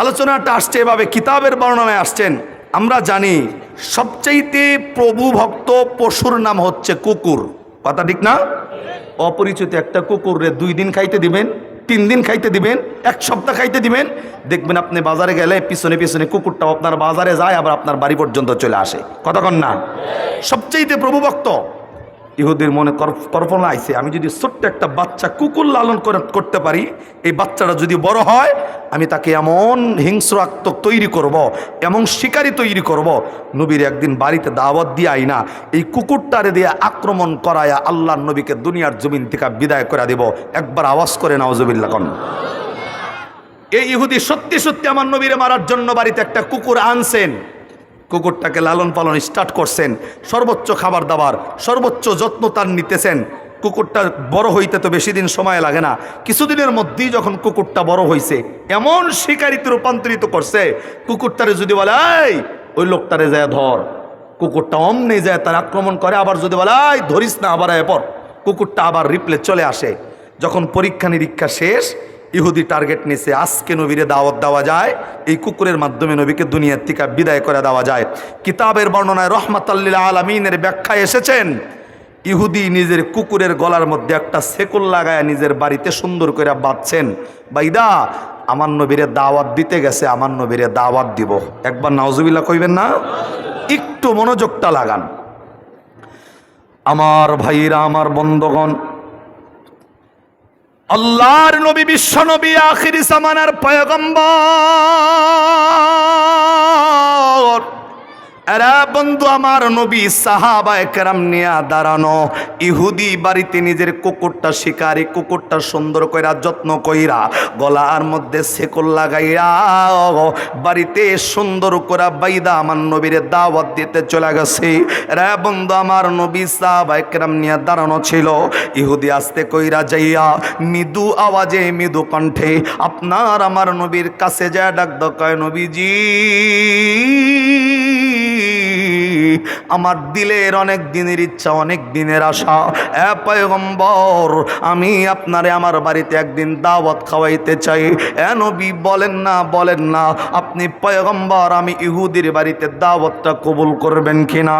আলোচনাটা আসছে, এভাবে কিতাবের বর্ণনায় আসছেন। আমরা জানি সবচাইতে প্রভু ভক্ত পশুর নাম হচ্ছে কুকুর। কথা ঠিক না? অপরিচিত একটা কুকুরে দুই দিন খাইতে দিবেন, তিন দিন খাইতে দিবেন, এক সপ্তাহ খাইতে দিবেন। দেখবেন আপনি বাজারে গেলে পিছনে পিছনে কুকুরটাও আপনার বাজারে যায়, আবার আপনার বাড়ি পর্যন্ত চলে আসে। কতক্ষণ না? সবচাইতে প্রভুভক্ত ইহুদির মনে কল্পনা আইছে আমি যদি ছোট্ট একটা বাচ্চা কুকুর লালন করে- করতে পারি, এই বাচ্চাটা যদি বড় হয়, আমি তাকে এমন হিংস্রাত্মক তৈরি করব। এমন শিকারি তৈরি করব। নবীর একদিন বাড়িতে দাওয়াত দিয়ে আই না, এই কুকুরটারে দিয়ে আক্রমণ করায়া আল্লাহ নবীকে দুনিয়ার জমিন থেকে বিদায় করে দেব একবার আওয়াজ করে নাওজবিল্লা কন এই ইহুদি সত্যি সত্যি আমার নবীরে মারার জন্য বাড়িতে একটা কুকুর আনছেন কুকুরটাকে লালন পালন স্টার্ট করছেন, সর্বোচ্চ খাবার দাবার, সর্বোচ্চ যত্ন তার নিতেছেন। কুকুরটা বড় হইতে তো বেশি দিন সময় লাগে না। কিছুদিনের মধ্যেই যখন কুকুরটা বড় হয়েছে এমন শিকারিতে রূপান্তরিত করছে, কুকুরটারে যদি বলে ওই লোকটারে যায় ধর। কুকুরটা অমনে যায় তার আক্রমণ করে, আবার যদি বলে ধরিস না, আবার এরপর কুকুরটা আবার রিপ্লে চলে আসে। যখন পরীক্ষা নিরীক্ষা শেষ ইহুদি টার্গেট নিছে, আজকে নবীরে দাওয়াত দেওয়া যায়, এই কুকুরের মাধ্যমে নবীকে দুনিয়ার থেকে বিদায় করে দেওয়া যায়। কিতাবের বর্ণনায় রহমাতাল্লিল আলমিনের ব্যাখ্যায় এসেছেন, ইহুদি নিজের কুকুরের গলার মধ্যে একটা সেকুল লাগায় নিজের বাড়িতে সুন্দর করে বাঁধছেন। বাইদা, আমার নবীরে দাওয়াত দিতে গেছে, আমার নবীরে দাওয়াত দিব। একবার নাওজুবিল্লা কইবেন না? একটু মনোযোগটা লাগান। আমার ভাইরা, আমার বন্ধগণ আল্লাহর নবী বিশ্ব নবী আখির সামানার পয়গম্বর। এরা বন্ধু আমার নবী সাহাবা একরাম নিয়া দাঁড়ানো। ইহুদি বাড়িতে নিজের কুকুরটা শিকারি, কুকুরটা সুন্দর কইরা, যত্ন কইরা গলার মধ্যে সেকল লাগাইয়া বাড়িতে সুন্দর করা বাইদা আমার নবীর দাওয়াত দিতে চলে গেছে। এরা বন্ধু আমার নবী সাহাবা একরাম নিয়া দাঁড়ানো ছিল। ইহুদি আসতে কইরা যাইয়া মৃদু আওয়াজে মৃদু কণ্ঠে, আপনার আমার নবীর কাছে যা ডাক দকায় নবীজি। আমার দিলের অনেক দিনের ইচ্ছা, অনেক দিনের আশা। এ পয়গম্বর, আমি আপনারে আমার বাড়িতে একদিন দাওয়াত খাওয়াইতে চাই। এ নবী, বলেন না বলেন না, আপনি পয়গম্বর, আমি ইহুদির বাড়িতে দাওয়াতটা কবুল করবেন কিনা?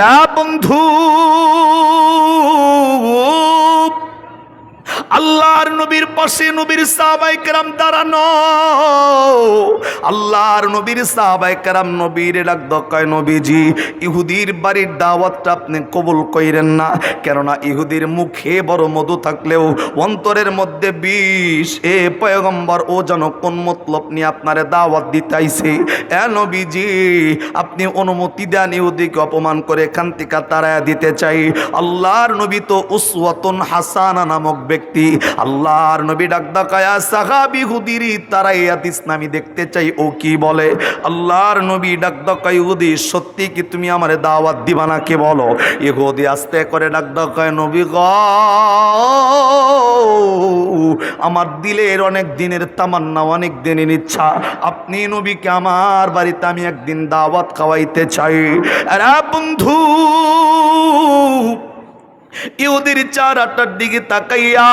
রা বন্ধু আল্লাহর নবীর পাশে নবীর সাহাবাই কেরাম দাঁড়ানো। আল্লাহর নবীর সাহাবাই কেরাম নবীর ডাক নবীজি, ইহুদির বাড়ির দাওয়াতটা আপনি কবুল কইরেন না। কেননা ইহুদির মুখে বড় মধু থাকলেও অন্তরের মধ্যে বিষ। এ পয়গম্বর, ও যেন কোন মতলব নিয়ে আপনারে দাওয়াত দিতাইছে? এ নবীজি, আপনি অনুমতি দেন ইহুদিকে অপমান করে এখান থেকে তারায় দিতে চাই। আল্লাহর নবী তো উসওয়াতুন হাসানা নামক ব্যক্তি আল্লাহর নবী ডাক ডাকায়া সাহাবি হুদিরি তারাই ইসলামী দেখতে চাই, ও কি বলে? আল্লাহর নবী ডাক ডাকায় ইহুদি সত্যি কি তুমি আমার দাওয়াত দিবা না কে বলো ইহুদি আস্তে করে ডাক ডাকায়, নবী গ, আমার দিলের অনেক দিনের তামান্না, অনেক দিনের ইচ্ছা। আপনি নবীকে আমার বাড়িতে আমি একদিন দাওয়াত খাওয়াইতে চাই। আরে বন্ধু ইহুদির চার আটটার দিকে তাকাইয়া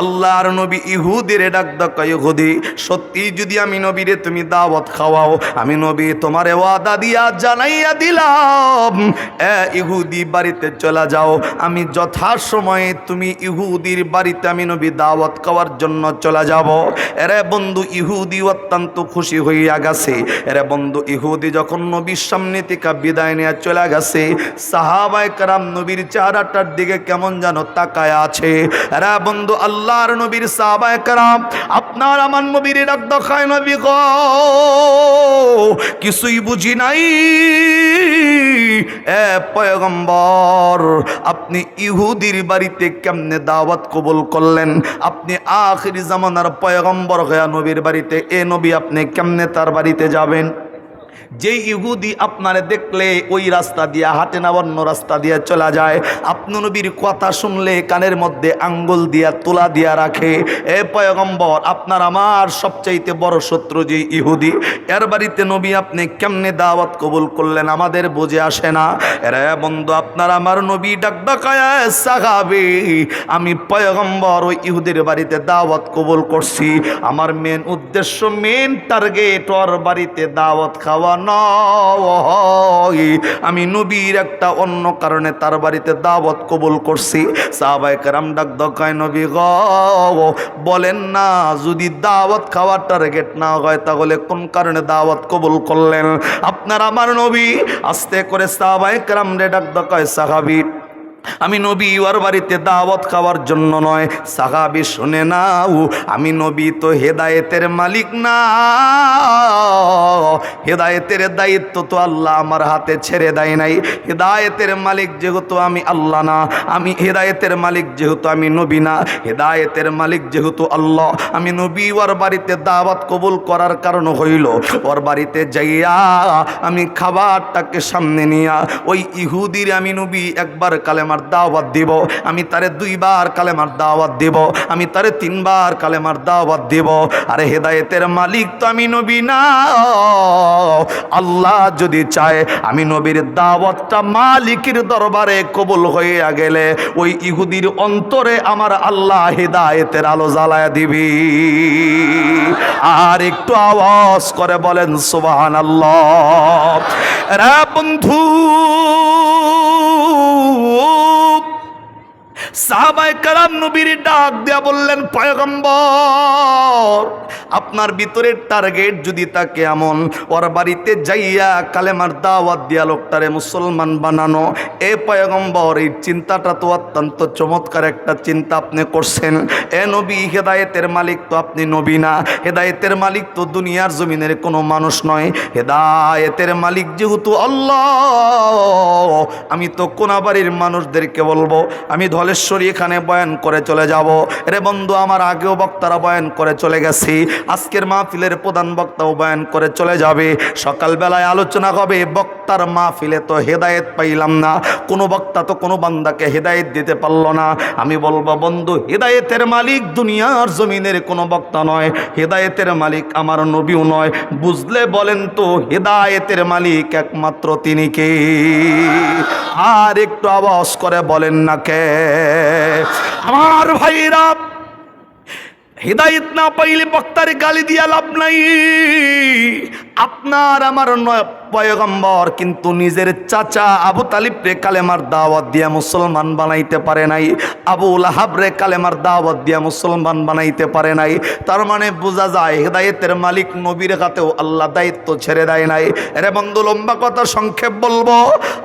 আল্লাহর নবী ইহুদিরে ডাক ডাকা ইহুদি সত্যি যদি আমি নবীরে তুমি দাওয়াত খাওয়াও, আমি নবী তোমারে ওয়াদা দিয়া জানাইয়া দিলাম। এ ইহুদি, বাড়িতে চলে যাও। আমি যথাসময়ে তুমি ইহুদির বাড়িতে আমি নবী দাওয়াত খাওয়ার জন্য চলে যাব। এরে বন্ধু, ইহুদি অত্যন্ত খুশি হইয়া গেছে। এরে বন্ধু, ইহুদি যখন নবীর সামনে থেকে বিদায় নিয়ে চলে গেছে, সাহাবায় কারাম নবীর চেহারাটার দিকে কেমন যেন তাকায় আছে। এরা বন্ধু আল্লাহর নবীর সাহাবায় কারাম, আপনার আমার নবীর ডাক দেখায় নবী গো। কিছুই বুঝি নাই। এ পয়গম্বর, আপনি ইহুদির বাড়িতে কেমনে দাওয়াত কবুল করলেন? আপনি আখিরি জামানার পয়গম্বর হয়া নবীর বাড়িতে, এ নবী আপনি কেমনে তার বাড়িতে যাবেন? যে ইহুদি আপনারে দেখলে ওই রাস্তা দিয়ে হাটে না, অন্য রাস্তা দিয়ে চলা যায়। আপনি নবীর কথা শুনলে কানের মধ্যে আঙ্গুল দিয়া তোলা দিয়া রাখে। এ পয়গম্বর, আপনার আমার সবচাইতে বড় শত্রু যে ইহুদি, এর বাড়িতে নবী আপনি কেমনে দাওয়াত কবুল করলেন আমাদের বুঝে আসে না। এরা বন্ধু, আপনার আমার নবী ডাক ডাকায় সাহাবি, আমি পয়গম্বর ওই ইহুদির বাড়িতে দাওয়াত কবুল করছি। আমার মেন উদ্দেশ্য মেন টার্গেট ওর বাড়িতে দাওয়াত খাওয়া। আমি নবীর একটা অন্য কারণে তার বাড়িতে দাওয়াত কবুল করছি। সাহাবাই কারাম ডাক দকায় নবী গ, বলেন না, যদি দাওয়াত খাওয়ার টার্গেট না হয়, তাহলে কোন কারণে দাওয়াত কবুল করলেন? আপনার আমার নবী, আস্তে করে সাহাবাই কারাম রে ডাক দকায় সাহাবি। আমি নবী ওর বাড়িতে দাওয়াত খাওয়ার জন্য নয়। সাহাবি শুনে নাও, আমি নবী তো হেদায়েতের মালিক না। হেদায়েতের দায়িত্ব তো আল্লাহ আমার হাতে ছেড়ে দেয় নাই। হেদায়েতের মালিক যেহেতু আমি আল্লাহ না, আমি হেদায়েতের মালিক যেহেতু আমি নবী না। হেদায়েতের মালিক যেহেতু আল্লাহ, আমি নবী ওর বাড়িতে দাওয়াত কবুল করার কারণ হইল, ওর বাড়িতে যাইয়া আমি খাবারটাকে সামনে নিয়া, ওই ইহুদির আমি নবী একবার কালেমার দাওয়াত দিব। আমি তারে দুইবার কালেমার দাওয়াত দিব। আমি তারে তিনবার কালেমার দাওয়াত দিব। আরে হেদায়েতের মালিক তো আমি নবী না। আল্লাহ যদি চায় আমি নবীর দাওয়াতটা মালিকের দরবারে কবুল হয়ে গেলে ওই ইহুদির অন্তরে আমার আল্লাহ হেদায়েতের আলো জ্বালায় দিবি। আর একটু আওয়াজ করে বলেন সুবাহান আল্লাহ রে বন্ধু সাহাবায় কালাম নবীর ডাক দেয়া বললেন, পয়গম্বর, আপনার ভিতরের টার্গেট যদি তাকে এমন, ওর বাড়িতে যাইয়া কালেমার দাওয়াত দিয়া লোকটারে মুসলমান বানানো, এ পয়গম্বর, এই চিন্তাটা তো অত্যন্ত চমৎকার একটা চিন্তা আপনি করছেন। এ নবী, হেদায়েতের মালিক তো আপনি নবী না। হেদায়েতের মালিক তো দুনিয়ার জমিনের কোনো মানুষ নয়। হেদায়েতের মালিক যেহেতু আল্লাহ, আমি তো কোনাবাড়ির মানুষদেরকে বলব, আমি ধলেশ্বরী এখানে বয়ান করে চলে যাব। রে বন্ধু, আমার আগেও বক্তারা বয়ান করে চলে গেছি। আজকের মাহফিলের প্রধান বক্তাও বয়ান করে চলে যাবে। সকালবেলায় আলোচনা হবে, বক্তার মাহফিলে তো হেদায়েত পাইলাম না। কোনো বক্তা তো কোনো বান্দাকে হেদায়েত দিতে পারল না। আমি বলব, বন্ধু, হেদায়েতের মালিক দুনিয়ার জমিনের কোনো বক্তা নয়। হেদায়েতের মালিক আমার নবীও নয়। বুঝলে বলেন তো, হেদায়েতের মালিক একমাত্র তিনি কে? আর একটু আওয়াজ করে বলেন না কে? আমার ভাইরা হেদায়ত না পাইলে বক্তারে গালি দিয়া লাভ নাই। আপনার আমার নয় পয়গম্বর, কিন্তু নিজের চাচা আবু তালিবরে কালেমার দাওয়াত দিয়া মুসলমান বানাইতে পারে নাই। আবু লাহাবরে কালেমার দাওয়াত দিয়া মুসলমান বানাইতে পারে নাই। তার মানে বোঝা যায়, হেদায়েতের মালিক নবীর হাতেও আল্লাহ দায়িত্ব ছেড়ে দেয় নাই। এরে বন্ধু, লম্বা কথা সংক্ষেপ বলব।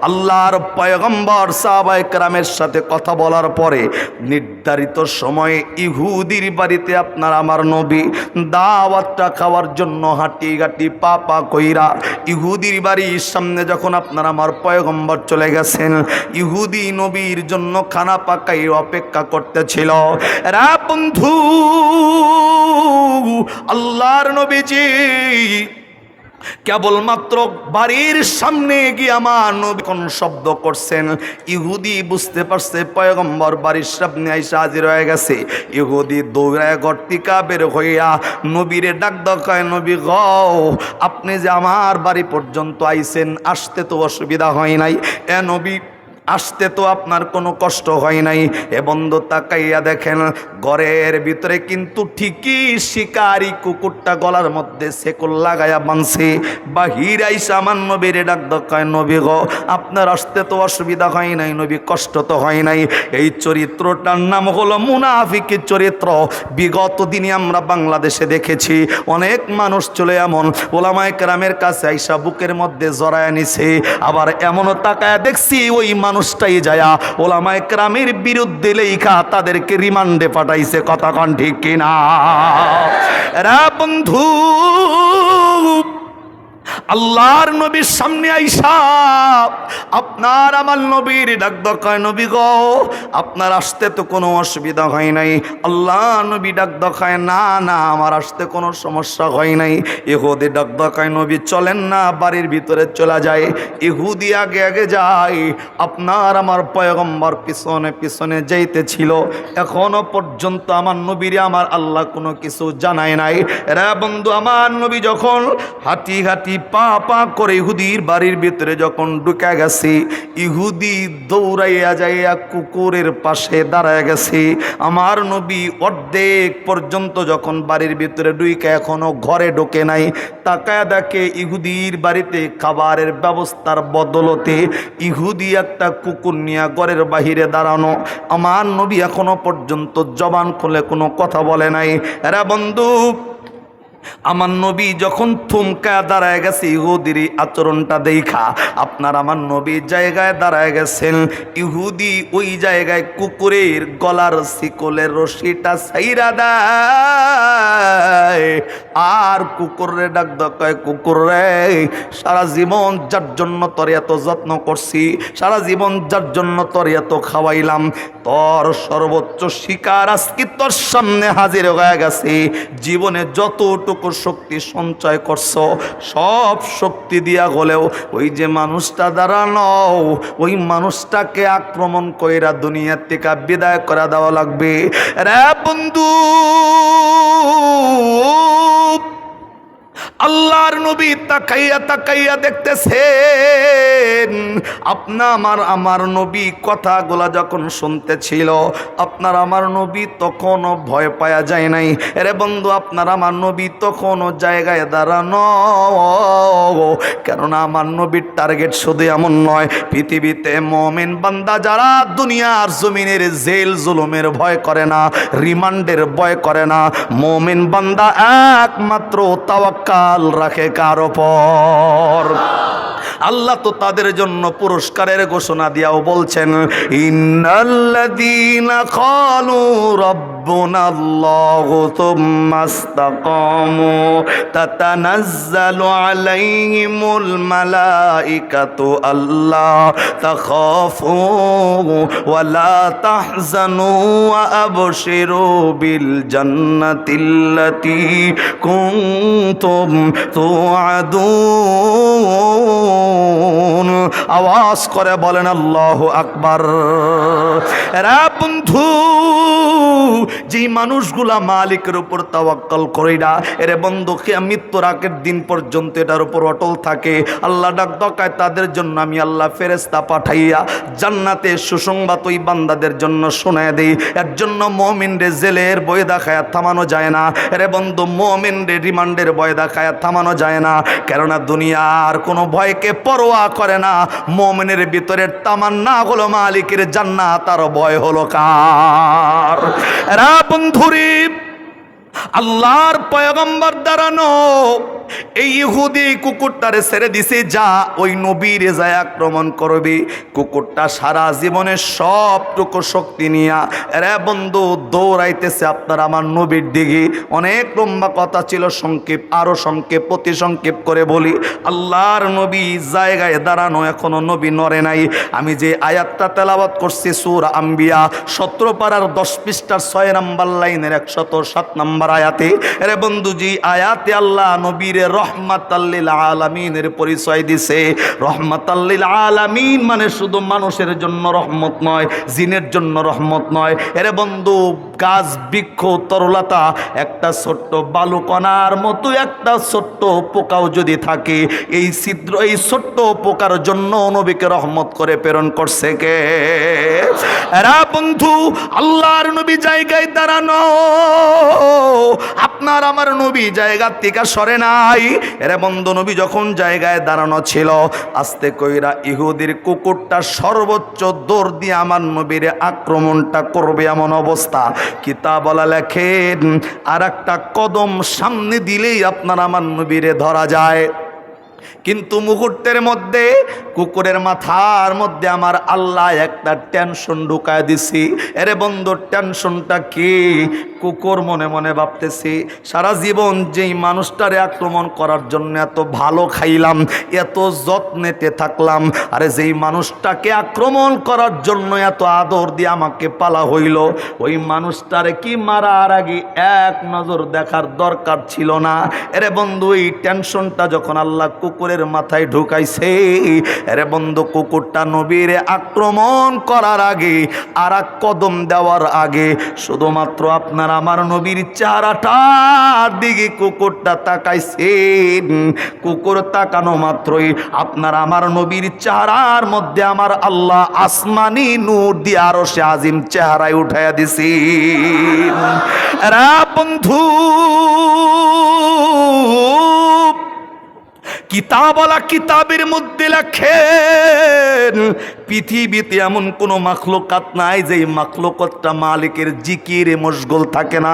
আল্লাহর পয়গম্বর সাহাবাই কেরামের সাথে কথা বলার পরে নির্ধারিত সময়ে ইহুদির বাড়িতে আপনার আমার নবী দাওয়াতটা খাওয়ার জন্য হাঁটি গাটি পা পা কইরা ইহুদির বাড়ির সামনে যখন আপনার আমার পয়গম্বর চলে গেছেন, ইহুদি নবীর জন্য খানা পাকাই অপেক্ষা করতেছিল। রা বন্ধু, আল্লাহর নবীজি কেবলমাত্র বাড়ির সামনে গিয়ে আমার নবী কোন শব্দ করছেন? ইহুদি বুঝতে পারছে, পয়গম্বর বাড়ির সামনে আইসা হাজির হয়ে গেছে। ইহুদি দৌড়ায় গর্তিকা বের হইয়া নবীরে ডাক দকায় নবী গ, আপনি যে আমার বাড়ি পর্যন্ত আইছেন, আসতে তো অসুবিধা হয় নাই। এ নবী আসতে তো আপনার কোনো কষ্ট হয় নাই। এ বন্ধু তাকাইয়া দেখেন, ঘরের ভিতরে কিন্তু ঠিকই শিকারি কুকুরটা গলার মধ্যে সেকুল লাগাইয়া বানছে বাহির আইসা আমার নবীরে ডাক দকায় নবী গো, আপনার আসতে তো অসুবিধা হয় নাই, নবী কষ্ট তো হয় নাই। এই চরিত্রটার নাম হলো মুনাফিকের চরিত্র। বিগত দিনে আমরা বাংলাদেশে দেখেছি, অনেক মানুষ চলে এমন, ওলামায় কেরামের কাছে আইসা বুকের মধ্যে জড়ায় নিছে। আবার এমনও তাকায় দেখছি, ওই মানুষটাই যায়া ওলামা একরামের বিরুদ্ধে লেখা তাদেরকে রিমান্ডে পাঠাইছে। কথা কন ঠিক কিনা? রা বন্ধু আল্লাহর নবীর সামনে আইসা, আপনার আমার নবীর ডাক দরকার নবী গো, আপনার আসতে তো কোনো অসুবিধা হয় নাই। আল্লাহ নবী ডাক দখায়, না না, আমার আসতে কোনো সমস্যা হয় নাই। ইহুদি ডাক দখায়, নবী, চলেন না, বাড়ির ভিতরে চলে যায় ইহুদি আগে আগে যায়, আপনার আমার পয়গম্বর পিছনে পিছনে যাইতেছিল এখনও পর্যন্ত আমার নবীরে আমার আল্লাহ কোনো কিছু জানায় নাই। রে বন্ধু, আমার নবী যখন হাঁটি হাঁটি পা পা করে ইহুদির বাড়ির ভিতরে যখন ঢুকে গেছে, ইহুদি দৌড়াইয়া যাইয়া কুকুরের পাশে দাঁড়ায় গেছে। আমার নবী অর্ধেক পর্যন্ত যখন বাড়ির ভিতরে ডুইকে এখনও ঘরে ঢোকে নাই, তাকায় দেখে ইহুদির বাড়িতে খাবারের ব্যবস্থার বদলতে ইহুদি একটা কুকুর নিয়ে ঘরের বাহিরে দাঁড়ানো। আমার নবী এখনও পর্যন্ত জবান খুলে কোনো কথা বলে নাই। এরা বন্ধু আমার নবী যখন থুমকা দাঁড়ায় গেছে, ইহুদির আচরণটা দেখা। আপনার আমার নবী জায়গায় দাঁড়ায় গেছেন, ইহুদি ওই জায়গায় কুকুরের গলার শিকলের রশিটা সাইরা দেয়। আর কুকুরে ডাক দকায় কুকুর রে সারা জীবন যার জন্য তোর এত যত্ন করছি, সারা জীবন যার জন্য তোর এত খাওয়াইলাম, তোর সর্বোচ্চ শিকার আজকে তোর সামনে হাজির হয়ে গেছে। জীবনে যতটুকু শক্তি সঞ্চয় করছ, সব শক্তি দিয়া হলেও ওই যে মানুষটা দাঁড়ানো, ওই মানুষটাকে আক্রমণ কইরা দুনিয়ার থেকে বিদায় করা দেওয়া লাগবে। রে বন্ধু আল্লাহর নবী তাকাইয়া তাকাইয়া দেখতেছেন। আপনা আমার আমার নবী কথাগুলা যখন শুনতেছিল, আপনার আমার নবী তখনও ভয় পাওয়া যায় নাই। রে বন্ধু, আপনার আমার নবী তখনও জায়গায় দাঁড়ানো। কেননা আমার নবীর টার্গেট শুধু এমন নয়, পৃথিবীতে মমেন বান্দা যারা দুনিয়ার জমিনের জেল, জুলুমের ভয় করে না, রিমান্ডের ভয় করে না, মোমেন বান্দা একমাত্র তাওয়াক্কাল রাখে কার ওপর? আল্লাহ তো তাদের জন্য পুরস্কারের ঘোষণা দিয়াও বলছেন, ইন্নাল্লাযীনা ক্বালু রাব্বুনা আল্লাহু থুম্মা ইসতাকামু তাতানাজ্জালু আলাইহিমুল মালাইকাতু আল্লা তাখাফু ওয়া লা তাহজানু ওয়া আবশিরু বিল আওয়াজ করে বলেন, আল্লাহ আকবার। বন্ধু যে মানুষগুলা মালিকের উপর তাওয়াক্কাল করে না, এরে বন্ধু খেয়া মৃত্যুর আগের দিন পর্যন্ত এটার উপর অটল থাকে। আল্লাহ ডাক দকায় তাদের জন্য আমি আল্লাহ ফেরেস্তা পাঠাইয়া জান্নাতে সুসংবাদ ওই বান্দাদের জন্য শোনায় দেই। এর জন্য মমিন রে জেলের বই দেখায় থামানো যায় না। এরে বন্ধু মমিন রে রিমান্ডের ভয় দেখায় থামানো যায় না। কেননা দুনিয়ার কোনো ভয়কে পরোয়া করে না। মমিনের ভিতরের তামান্না হলো মালিকের জান্না তার ভয় হলো কার? রা বন্ধুরি, আল্লাহর পয়গম্বর দাঁড়ানো। এই ইহুদি কুকুরটারে ছেড়ে দিছে, যা ওই নবীর যায় আক্রমণ করবে। কুকুরটা সারা জীবনের সবটুকু শক্তি নিয়া, এরা বন্ধু, দৌড়াইতেছে আপনার আমার নবীর দিকে। অনেক লম্বা কথা ছিল, সংক্ষেপ, আরও সংক্ষেপ প্রতি সংক্ষেপ করে বলি। আল্লাহর নবী জায়গায় দাঁড়ানো এখনও নবী নরে নাই। আমি যে আয়াতটা তেলাবাত করছি, সুর আম্বিয়া, সতেরো পাড়ার দশ পৃষ্ঠার ছয় নাম্বার লাইনের একশত সাত নাম্বার আয়াতে রে বন্ধুজি আয়াতে আল্লাহ নবীর রহমাতাল্লিল আলামিনের পরিচয় দিছে। রহমাতাল্লিল আলামিন মানে শুধু মানুষের জন্য রহমত নয়, জিনের জন্য রহমত নয়। এরে বন্ধু গাছ বৃক্ষ, তরলতা, একটা ছোট্ট বালুকণার মতো একটা ছোট্ট পোকাও যদি থাকে, এই ছিদ্র, এই ছোট্ট পোকার জন্য নবীকে রহমত করে প্রেরণ করছে কে? এরা বন্ধু, আল্লাহর নবী জায়গায় দাঁড়ানো। আপনার আমার নবী জায়গার থেকে সরে নাই। এরে বন্ধু, নবী যখন জায়গায় দাঁড়ানো ছিল, আস্তে কইরা ইহুদির কুকুরটা সর্বোচ্চ দৌড় দিয়ে আমার নবীর আক্রমণটা করবে এমন অবস্থা। কিতাবলা লেখেন আর একটা কদম সামনে দিলেই আপনার আমার নবীরে ধরা যায়। কিন্তু মুহূর্তের মধ্যে, কুকুরের মাথার মধ্যে আমার আল্লাহ একটা টেনশন ঢুকায় দিছি। এরে বন্ধু টেনশনটা কি? কুকুর মনে মনে ভাবতেছি, সারা জীবন যেই মানুষটারে আক্রমণ করার জন্য এত ভালো খাইলাম, এত যত্নেতে থাকলাম, আরে যেই মানুষটাকে আক্রমণ করার জন্য এত আদর দিয়ে আমাকে পালা হইল, ওই মানুষটারে কি মারার আগে এক নজর দেখার দরকার ছিল না। এরে বন্ধু, এই টেনশনটা যখন আল্লাহ কুকুরের মাথায় ঢুকাইছে। এরে বন্ধু, কুকুরটা নবীর আক্রমণ করার আগে আর কদম দেওয়ার আগে শুধুমাত্র আপনার আমার নবীর চেহারাটার দিকে কুকুরটা তাকাইছে কুকুর তাকানো মাত্রই আপনার আমার নবীর চারার মধ্যে আমার আল্লাহ আসমানি নূর দিয়ে আরও সে আজিম চেহারায় উঠাইয়া দিছি রা বন্ধু কিতাবলা কিতাবের মধ্যে লেখেন, পৃথিবীতে এমন কোনো মাখলুকাত নাই যে মাখলুকতটা মালিকের জিকিরে মশগুল থাকে না,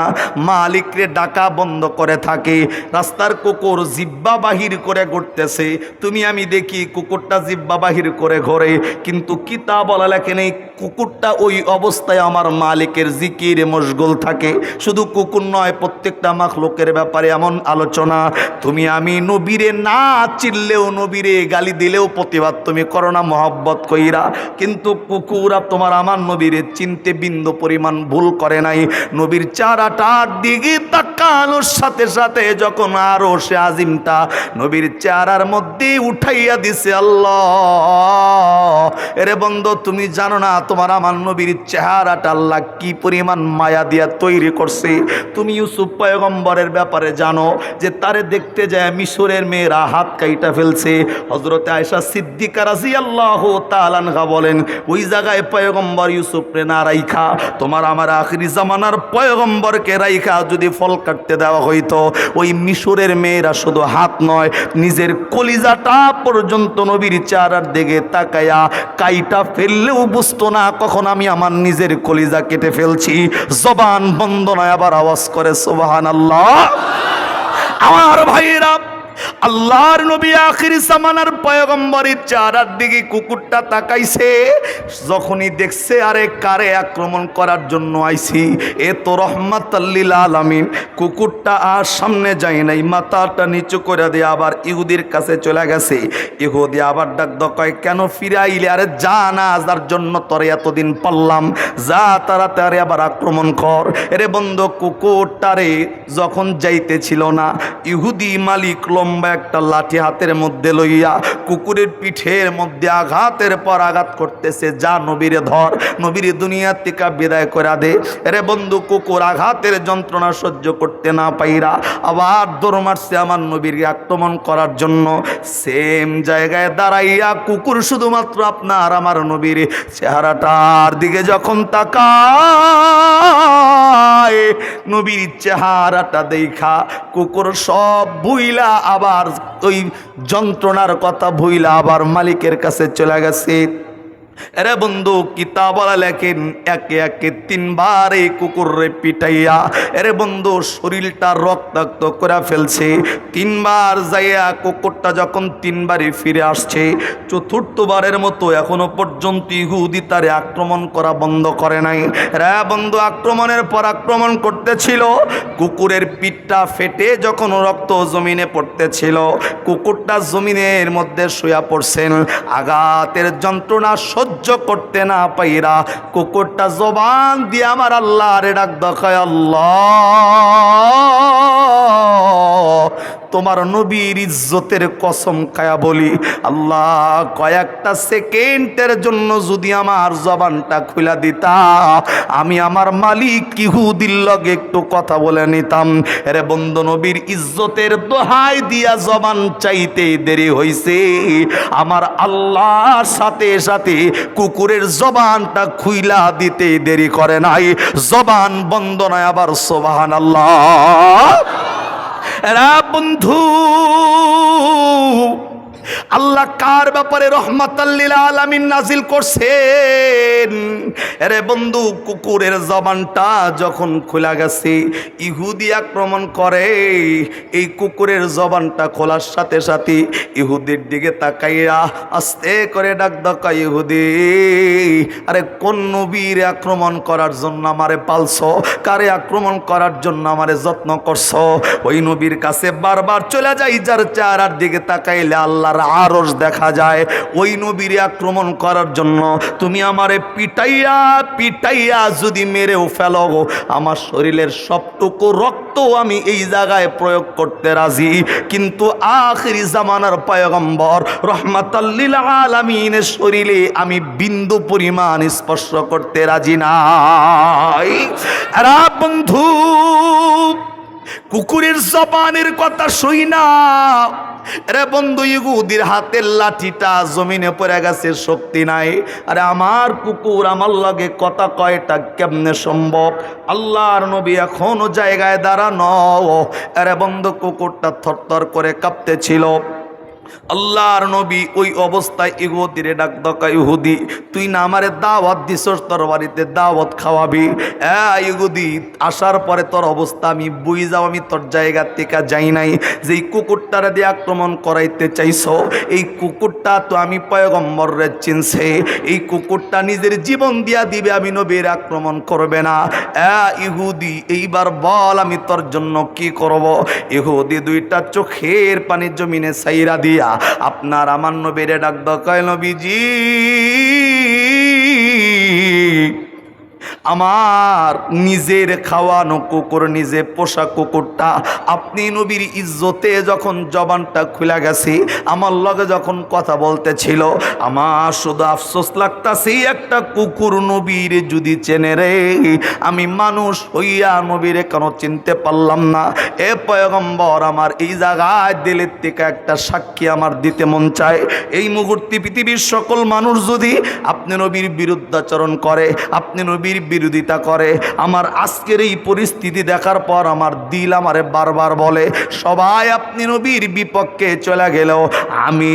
মালিকরে ডাকা বন্ধ করে থাকে, রাস্তার কুকুর জিব্বা বাহির করে ঘুরতেছে, তুমি আমি দেখি কুকুরটা জিব্বা বাহির করে ঘরে, কিন্তু কিতাবলা লেখেন এই কুকুরটা ওই অবস্থায় আমার মালিকের জিকিরে মশগুল থাকে, শুধু কুকুর নয়, প্রত্যেকটা মাখলুকের ব্যাপারে এমন আলোচনা, তুমি আমি নবীরে না চিল্লেও নবীরে গালি দিলেও প্রতিবাদ তুমি করো না, মহব্বত কইরা। কিন্তু কুকুরা তোমার আমার নবীরে চিনতে বিন্দু পরিমাণ ভুল করে নাই। নবীর চারাটার দিকে তাকানোর সাথে সাথে যখন আরও সে আজিমটা নবীর চারার মধ্যে উঠাইয়া দিছে, আল্লাহ। এরে বন্ধ, তুমি জানো না তোমার আমার নবীর চেহারাটা আল্লাহ কি পরিমাণ মায়া দিয়া তৈরি করছে? তুমি ইউসুফ পয়গম্বরের ব্যাপারে জানো যে তারে দেখতে যায় মিশরের মেয়েরা হাত কাইটা ফেলছে। হজরতে আয়সা সিদ্দিকা রাজি আল্লাহ তালানহা বলেন, ওই জায়গায় পয়গম্বর ইউসুফ রে না রাইখা, তোমার আমার আখরি জামানার পয়গম্বরকে রাইখা যদি ফল কাটতে দেওয়া হইতো। ওই মিশরের মেয়েরা শুধু হাত নয়, নিজের কলিজাটা পর্যন্ত নবীর চারার দিকে তাকায়া কাইটা ফেললেও বুঝতো না, কখন আমি আমার নিজের কলিজা কেটে ফেলছি। জবান বন্দনায় আবার আওয়াজ করে সোবাহান আল্লাহ আমার ভাইরা আল্লাহর নবী আখির জামানার পয়গম্বরের চারার দিকে কুকুরটা তাকাইছে, যখনই দেখছে, আরে কারে আক্রমণ করার জন্য আইছি? এ তো রহমাতাল্লিল আলামিন। কুকুরটা আর সামনে যায় নাই, মাথাটা নিচু করে দিয়ে আবার ইহুদির কাছে চলে গেছে। ইহুদি আবার ডাক দকয় কেন ফিরাইলে? আরে যা না, যার জন্য তোরে এতদিন পারলাম। যা তারা তারে আবার আক্রমণ কর। এরে বন্ধ কুকুরটারে যখন যাইতেছিল না, ইহুদি মালিক লম্বা একটা লাঠি হাতের মধ্যে লইয়া কুকুরের পিঠের মধ্যে আঘাতের পর আঘাত করতেছে। যা নবীরে ধর, নবীর দুনিয়ার থেকে বিদায় করে দে। এরে বন্ধু, কুকুর আঘাতের যন্ত্রণা সহ্য করতে না পাইরা আবার দৌড় মারছে আমার নবীরকে আক্রমণ করার জন্য। সেম জায়গায় দাঁড়াইয়া কুকুর শুধুমাত্র আপনার, আমার নবীর চেহারাটার দিকে যখন তাকায়, নবীর চেহারাটা দেখা কুকুর সব ভুইলা আবার ওই যন্ত্রণার কথা ভুইলা আবার মালিকের কাছে চলে গেছে। এরে বন্ধু কিতাবলা লেখেন, একে একে তিনবার এই কুকুরে পিটাইয়া। এরে বন্ধু, শরীরটা রক্তাক্ত করে ফেলছে। তিনবার যাইয়া কুকুরটা যখন তিনবারই ফিরে আসছে, চতুর্থবারের মতো এখনও পর্যন্ত ইহুদি তারে আক্রমণ করা বন্ধ করে নাই। রে বন্ধু, আক্রমণের পর আক্রমণ করতেছিল। কুকুরের পিঠটা ফেটে যখন রক্ত জমিনে পড়তেছিল, কুকুরটা জমিনের মধ্যে শুয়া পড়ছেন। আঘাতের যন্ত্রণা সহ্য করতে না পাইরা কুকুরটা জবান দিয়ে আমার আল্লাহ রে ডাক দেখায় আল্লাহ। তোমার নবীর ইজ্জতের কসম খায়া বলি, আল্লাহ, কয়েকটা সেকেন্ডের জন্য যদি আমার জবানটা খুলা দিতা, আমি আমার মালিক কিহুদির লগে একটু কথা বলে নিতাম। রে বন্ধু, নবীর ইজ্জতের দোহাই দিয়া জবান চাইতে দেরি হইছে। আমার আল্লাহর সাথে সাথে কুকুরের জবানটা খুইলা দিতে দেরি করে নাই। জবান বন্ধ নয় আবার সোবাহান আল্লাহ এরা বন্ধু আল্লাহ কার ব্যাপারে রহমাতাল্লিল আলামিন নাজিল করছেন? আরে বন্ধু, কুকুরের জবানটা যখন খোলা গেছে, ইহুদি আক্রমণ করে। এই কুকুরের জবানটা খোলার সাথে সাথে ইহুদির দিকে তাকাইয়া আস্তে করে ডাক ডাকা ইহুদি, আরে কোন নবীর আক্রমণ করার জন্য আমারে পালছ? কারে আক্রমণ করার জন্য আমারে যত্ন করছ? ওই নবীর কাছে বারবার চলে যাই, যার চেহারার দিকে তাকাইলে আল্লাহর আরস দেখা যায়। ওই নবীর আক্রমণ করার জন্য তুমি আমারে পিটাইয়া পিটাইয়া যদি মেরেও ফেলো আমার শরীরের সবটুকু রক্ত আমি এই জায়গায় প্রয়োগ করতে রাজি। কিন্তু আখিরি জামানার পয়গম্বর রহমাতাল্লিল আলামিনের শরীরে আমি বিন্দু পরিমাণ স্পর্শ করতে রাজি আরা বন্ধু কুকুরের জবানের কথা শুই না। রে বন্ধু ইগুদির হাতের লাঠিটা জমিনে পড়ে গেছে, শক্তি নাই। আরে আমার কুকুর, আমার লগে কথা কয়টা কেমনে সম্ভব? আল্লাহর নবী এখনও জায়গায় দাঁড়ানো। আরে বন্ধু, কুকুরটা থরথর করে কাঁপতেছিল। আল্লাহর নবী ওই অবস্থায় ইহুদিরে ডাক দকা, ইহুদি, তুই না আমারে দাওয়াত দিছস তোর বাড়িতে, দাওয়াত খাওয়াবি? হ্যাঁ ইহুদি, আসার পরে তোর অবস্থা আমি বুঝ যাও, আমি তোর জায়গা থেকে যাই নাই। যে এই কুকুরটারে দিয়ে আক্রমণ করাইতে চাইছ, এই কুকুরটা তো আমি পয়গম্বরে চিনছে। এই কুকুরটা নিজের জীবন দিয়া দিবে, আমি নবীর আক্রমণ করবে না। হ্যাঁ ইহুদি, এইবার বল আমি তোর জন্য কি করব? ইহুদি দুইটা চোখের পানি জমিনে সাইরা দিয়া আপনার আমার নবীরে ডাক দকায় নবীজি। আমার নিজের খাওয়ানো কুকুর, নিজে পোষা কুকুরটা, আপনি নবীর ইজ্জতে যখন জবানটা খুলে গেছে, আমার লগে যখন কথা বলতেছিল, আমার শুধু আফসোস লাগতাছে, একটা কুকুর নবীর যদি চেনে রে, আমি মানুষ হইয়া নবীরে কেন চিনতে পারলাম না? এ পয়গম্বর, আমার এই জায়গায় দিলের থেকে একটা সাক্ষী আমার দিতে মন চায়। এই মুহূর্তে পৃথিবীর সকল মানুষ যদি আপনি নবীর বিরুদ্ধাচরণ করে, আপনি নবীর বিরোধিতা করে। আমার আজকের এই পরিস্থিতি দেখার পর আমার দিল আমারে বারবার বলে, সবাই আপনি নবীর বিপক্ষে চলে গেলেও, আমি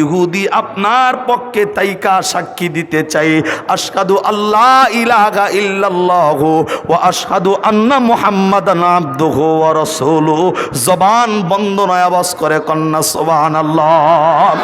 ইহুদি আপনার পক্ষে তাইকা সাক্ষী দিতে চাই। আশহাদু আল্লাহ ইলাহা ইল্লাল্লাহু ওয়া আশহাদু আন্না মুহাম্মাদান আবদুহু ওয়া রাসূলুহু। জবান বন্ধ নয় আওয়াজ করে কন্যা, সুবহানাল্লাহ।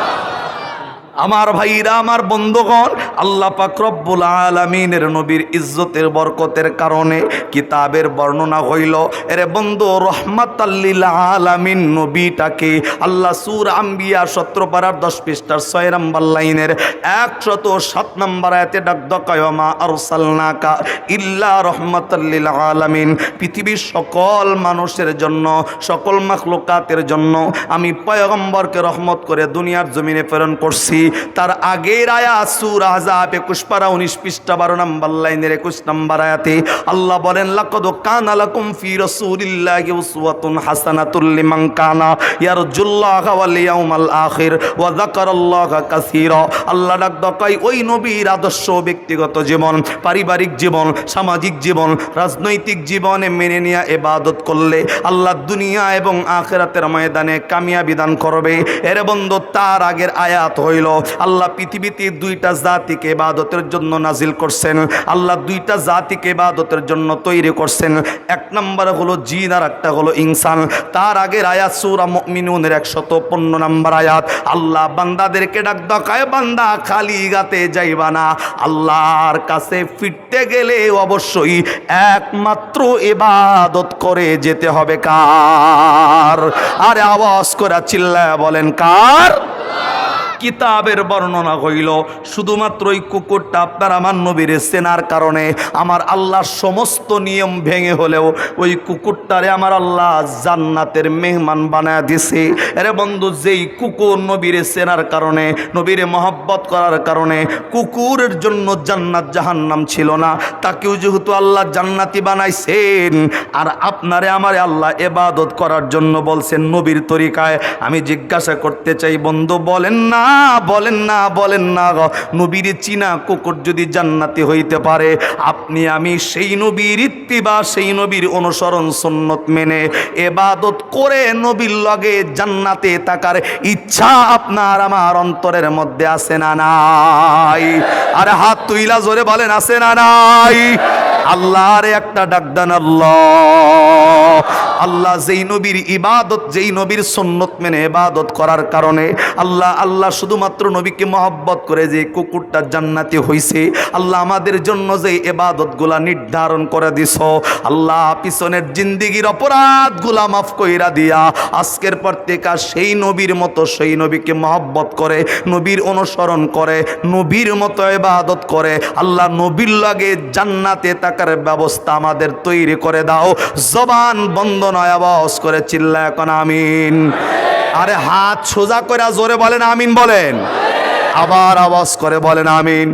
আমার ভাইরা, আমার বন্ধুগণ, আল্লাহ পাক রব্বুল আলামিনের নবীর ইজ্জতের বরকতের কারণে কিতাবের বর্ণনা হইল, এরে বন্ধু রহমাতাল্লিল আলামিন নবীটাকে আল্লাহ সুর আম্বিয়া সত্র পাড়ার দশ পৃষ্ঠার ছয় নম্বর লাইনের একশত সাত নম্বর আয়াতে ডাক দকায়মা আরসালনাকা ইল্লা রহমাতাল্লিল আলামিন। পৃথিবীর সকল মানুষের জন্য, সকল মাখলুকাতের জন্য আমি পয়গম্বরকে রহমত করে দুনিয়ার জমিনে প্রেরণ করছি। তার আগের আয়াত সুর আজাব একুশ উনিশ পৃষ্ঠা বারো নম্বর লাইনের একুশ নম্বর আয়াতে আল্লাহ বলেন, লাকদ ফি উসওয়াতুন কানা ইয়ারজুল্লাহ ওয়াল ইয়াউমাল আখির ওয়া কাসীরা। আল্লাহ ডাক দকাই ওই নবীর আদর্শ ব্যক্তিগত জীবন, পারিবারিক জীবন, সামাজিক জীবন, রাজনৈতিক জীবনে মেনে নিয়ে ইবাদত করলে আল্লাহ দুনিয়া এবং আখিরাতের ময়দানে কামিয়াবি দান করবে। এর বন্ধু, তার আগের আয়াত হইল আল্লাহ পৃথিবীতে দুইটা জাতিকে ইবাদতের জন্য নাজিল করছেন। আল্লাহ দুইটা জাতিকে ইবাদতের জন্য তৈরি করছেন। এক নম্বর হলো জিন আর একটা হলো ইনসান। তার আগের আয়াত সূরা মুমিনুনের একশত পনেরো নম্বর আয়াত, আল্লাহ বান্দাদেরকে ডাক দকায় বান্দা খালি গাতে যাইবা না। আল্লাহর কাছে ফিরতে গেলে অবশ্যই একমাত্র ইবাদত করে যেতে হবে। কার? আরে আওয়াজ করে চিল্লায় বলেন, কার? কিতাবের বর্ণনা হইল, শুধুমাত্র ওই কুকুরটা আপনার আমার নবীর চেনার কারণে। আমার আল্লাহর সমস্ত নিয়ম ভেঙে হলেও ওই কুকুরটারে আমার আল্লাহ জান্নাতের মেহমান বানায় দিছে। এরে বন্ধু, যেই কুকুর নবীরে চেনার কারণে, নবীরে মহব্বত করার কারণে কুকুরের জন্য জান্নাত জাহান্নাম ছিল না, তাকেও যেহেতু আল্লাহ জান্নাতি বানাইছেন, আর আপনারে আমারে আল্লাহ এবাদত করার জন্য বলছেন নবীর তরিকায়। আমি জিজ্ঞাসা করতে চাই, বন্ধু, বলেন না। বলেন না বলেন না গো। নবীর চিনা কুকুর যদি জান্নাতি হইতে পারে, আপনি, আমি সেই নবীর ইত্তিবা, সেই নবীর অনুসরণ সুন্নত মেনে এবাদত করে নবীর লগে জান্নাতে তাকার ইচ্ছা আপনার আমার অন্তরের মধ্যে আছে না নাই? আরে হাত তুইলা জোরে বলেন, আছে না নাই? আল্লাহর একটা ডাকদান আল্লাহ। আল্লাহ যেই নবীর ইবাদত, যেই নবীর সন্নত মেনে ইবাদত করার কারণে আল্লাহ আল্লাহ শুধুমাত্র নবীকে মহব্বত করে যে কুকুরটা জান্নাতি হইছে, আল্লাহ আমাদের জন্য যে ইবাদতগুলা নির্ধারণ করে দিছ আল্লাহ পিছনের জিন্দিগির অপরাধগুলা মাফ কইরা দিয়া, আজকের পর থেকে সেই নবীর মতো সেই নবীকে মহব্বত করে, নবীর অনুসরণ করে, নবীর মতো ইবাদত করে, আল্লাহ নবীর লাগে জান্নাতে তাকার ব্যবস্থা আমাদের তৈরি করে দাও, জবান বন্ধ নয় আওয়াজ করে চিল্লা এখন আমিন। আরে হাত সোজা করে জোরে বলেন আমিন বলেন। আবার আওয়াজ করে বলেন আমিন।